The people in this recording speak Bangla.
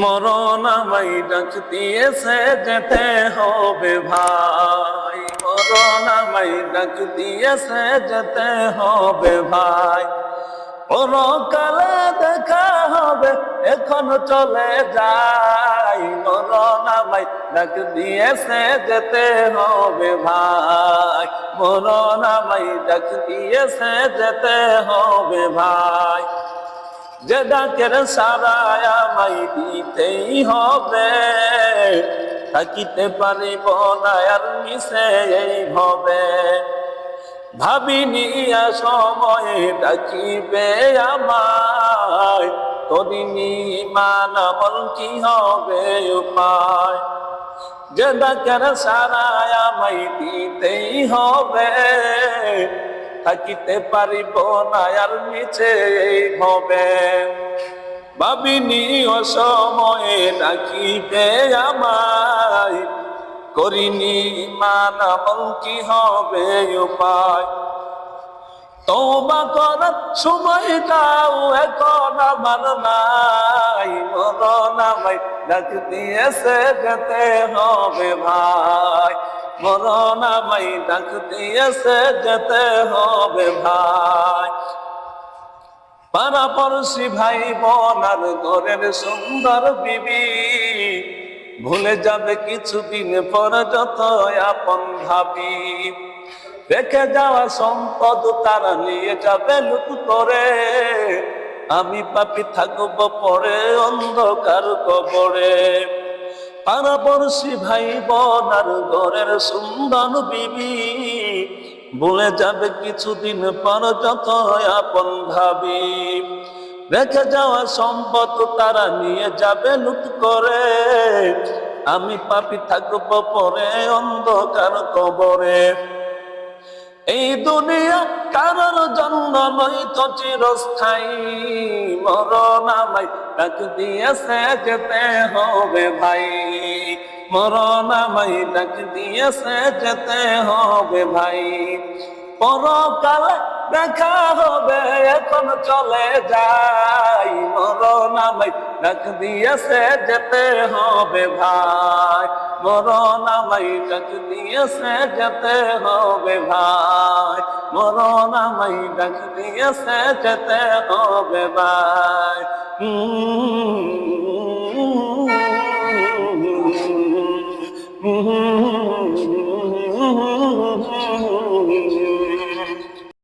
মরণ আমায় ডাক দিয়েছে যেতে হবে ভাই। মরণ আমায় ডাক দিয়েছে যেতে হবে ভাই। পরকালে দেখা হবে, এখন চলে যাই। আমায় ডাক দিয়েছে যেতে হবে ভাই। মরণ আমায় ডাক দিয়েছে যেতে হবে ভাই। যে ডাকের সারায় আমায় দিতেই হবে। থাকিতে পারিব না, আর মিশে এই হবে ভাবিনি সময়ে ডাকিবে আমায়। করিনি মান আমল কি হবে উপায়? যে ডাকের সারায় আমায় দিতেই হবে। থাকিতে পারিব না আর নিচে হবে। ভাবিনি অসময়ে ডাকিবে আমায়। করিনি মান আমল কি হবে উপায়? তোবা করার সময়টাও এখন আমার নাই, মরণ আমায় ডাক দিয়েছে, যেতে হবে ভাই। মরণ আমায় ডাক দিয়েছে, যেতে হবে ভাই। পাড়াপড়শি ভাই বোনার ঘরের সুন্দর বিবি ভুলে যাবে কিছুদিন পর যত আপন ভাবি। রেখে যাওয়া সম্পদ তারা নিয়ে যাবে লুক করে। আমি পাপি থাকব পরে অন্ধকার কবরে। পাড়াপড়শি ভাই বোনার ঘরের সুন্দর বিবি। ভুলে যাবে কিছুদিন পর যত আপন ভাবি। রেখে যাওয়া সম্পদ তারা নিয়ে যাবে লুট করে। আমি পাপি থাকব পরে অন্ধকার কবরে। এই দুনিয়া কারোর জন্য নয়, তো চিরস্থায়ী মরণ আমায় ডাক দিয়েছে যেতে হবে ভাই মরণ আমায় ডাক দিয়েছে যেতে হবে ভাই। পরকালে দেখা হবে এখন চলে যাই মরণ আমায় ডাক দিয়েছে যেতে হবে ভাই মরণ আমায় ডাক দিয়েছে যেতে হবে ভাই মরণ আমায় ডাক দিয়েছে যেতে হবে ভাই Mm-hmm.